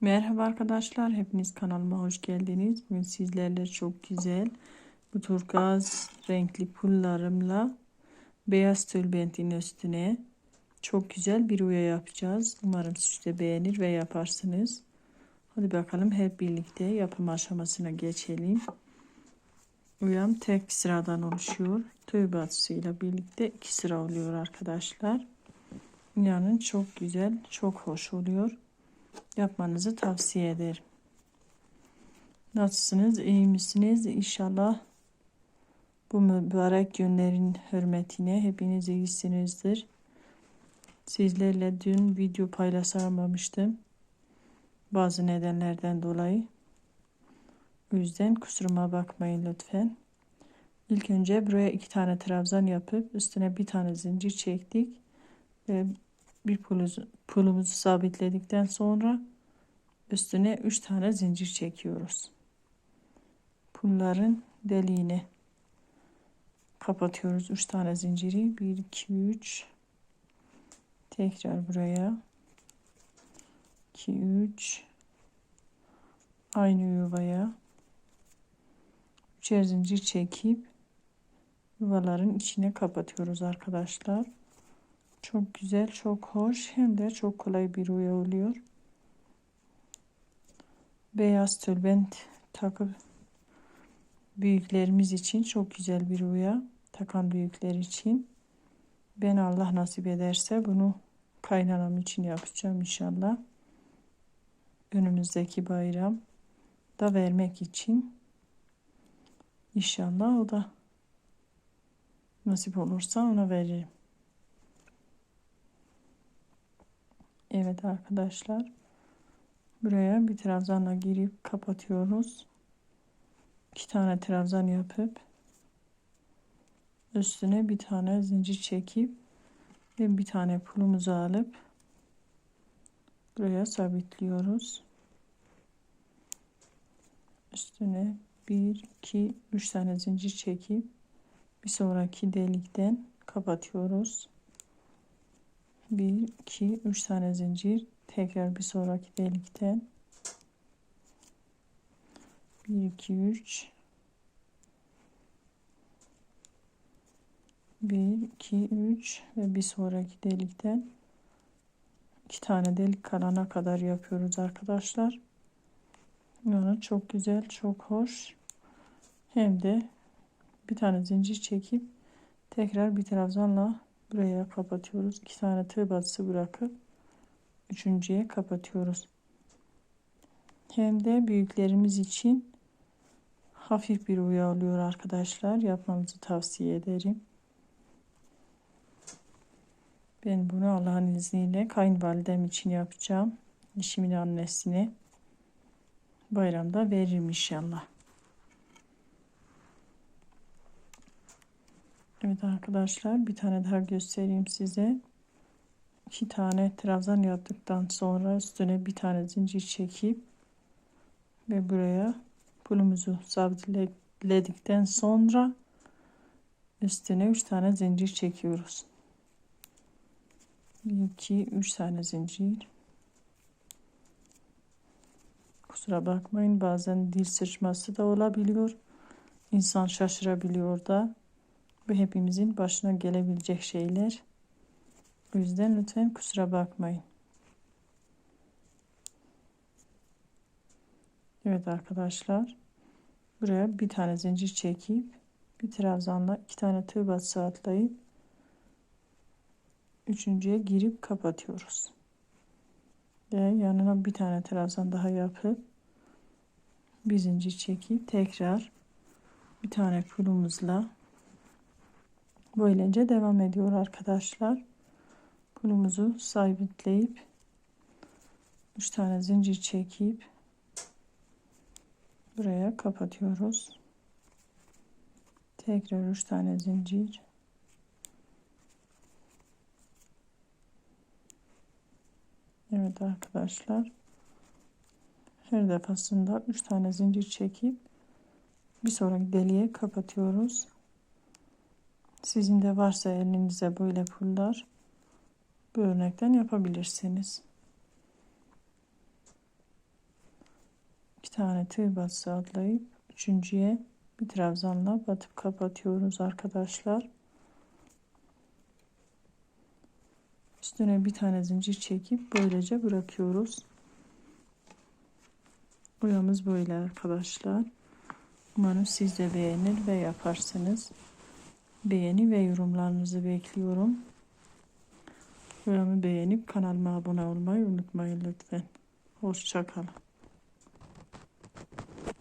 Merhaba arkadaşlar, hepiniz kanalıma hoş geldiniz. Bugün sizlerle çok güzel bu turkuaz renkli pullarımla beyaz tülbentin üstüne çok güzel bir uya yapacağız. Umarım siz de beğenir ve yaparsınız. Hadi bakalım hep birlikte yapım aşamasına geçelim. Uyam tek sıradan oluşuyor. Tığ batısıyla birlikte iki sıra oluyor arkadaşlar. İnanın çok güzel, çok hoş oluyor yapmanızı tavsiye ederim. Nasılsınız? İyi misiniz? İnşallah bu mübarek günlerin hürmetine hepiniz iyisinizdir. Sizlerle dün video paylaşamamıştım. Bazı nedenlerden dolayı. O yüzden kusuruma bakmayın lütfen. İlk önce buraya iki tane trabzan yapıp üstüne bir tane zincir çektik. Ve bir pulumuzu, sabitledikten sonra üstüne 3 tane zincir çekiyoruz. Pulların deliğini kapatıyoruz. 3 tane zinciri. 1 2 3 tekrar buraya 2 3 aynı yuvaya üçer zincir çekip yuvaların içine kapatıyoruz arkadaşlar. Çok güzel, çok hoş hem de çok kolay bir uya oluyor. Beyaz tülbent takıp büyüklerimiz için çok güzel bir uya. Takan büyükler için. Ben Allah nasip ederse bunu kaynanam için yapacağım inşallah. Önümüzdeki bayram da vermek için inşallah o da nasip olursa ona veririm. Evet arkadaşlar. Buraya bir trabzanla girip kapatıyoruz. İki tane trabzan yapıp üstüne bir tane zincir çekip ve bir tane pulumuzu alıp buraya sabitliyoruz. Üstüne 1 2 3 tane zincir çekip bir sonraki delikten kapatıyoruz. 1 2 3 tane zincir tekrar bir sonraki delikten 1 2 3 1 2 3 ve bir sonraki delikten iki tane delik kalana kadar yapıyoruz arkadaşlar. Yani çok güzel, çok hoş. Hem de bir tane zincir çekip tekrar bir trabzanla buraya kapatıyoruz. İki tane tığ batısı bırakıp üçüncüye kapatıyoruz. Hem de büyüklerimiz için hafif bir uya oluyor arkadaşlar. Yapmanızı tavsiye ederim. Ben bunu Allah'ın izniyle kayınvalidem için yapacağım. Eşimin annesine bayramda veririm inşallah. Evet arkadaşlar bir tane daha göstereyim size. İki tane trabzan yaptıktan sonra üstüne bir tane zincir çekip ve buraya pulumuzu sabitledikten sonra üstüne üç tane zincir çekiyoruz. 2 3 tane zincir. Kusura bakmayın bazen dil sıçması da olabiliyor. İnsan şaşırabiliyor da. Bu hepimizin başına gelebilecek şeyler. O yüzden lütfen kusura bakmayın. Evet arkadaşlar. Buraya bir tane zincir çekip bir trabzanla iki tane tığ batısı atlayıp üçüncüye girip kapatıyoruz. Ve yanına bir tane trabzan daha yapıp bir zincir çekip tekrar bir tane pulumuzla böylece devam ediyor arkadaşlar pulumuzu sabitleyip 3 tane zincir çekip buraya kapatıyoruz. Tekrar 3 tane zincir. Evet arkadaşlar. Her defasında 3 tane zincir çekip bir sonraki deliğe kapatıyoruz. Sizin de varsa elinize böyle pullar bu örnekten yapabilirsiniz. tane tığ batısı atlayıp üçüncüye bir trabzanla batıp kapatıyoruz arkadaşlar. Üstüne bir tane zincir çekip böylece bırakıyoruz. Boyamız böyle arkadaşlar. Umarım siz de beğenir ve yaparsınız. Beğeni ve yorumlarınızı bekliyorum. Boyamı beğenip kanalıma abone olmayı unutmayın lütfen. Hoşçakalın.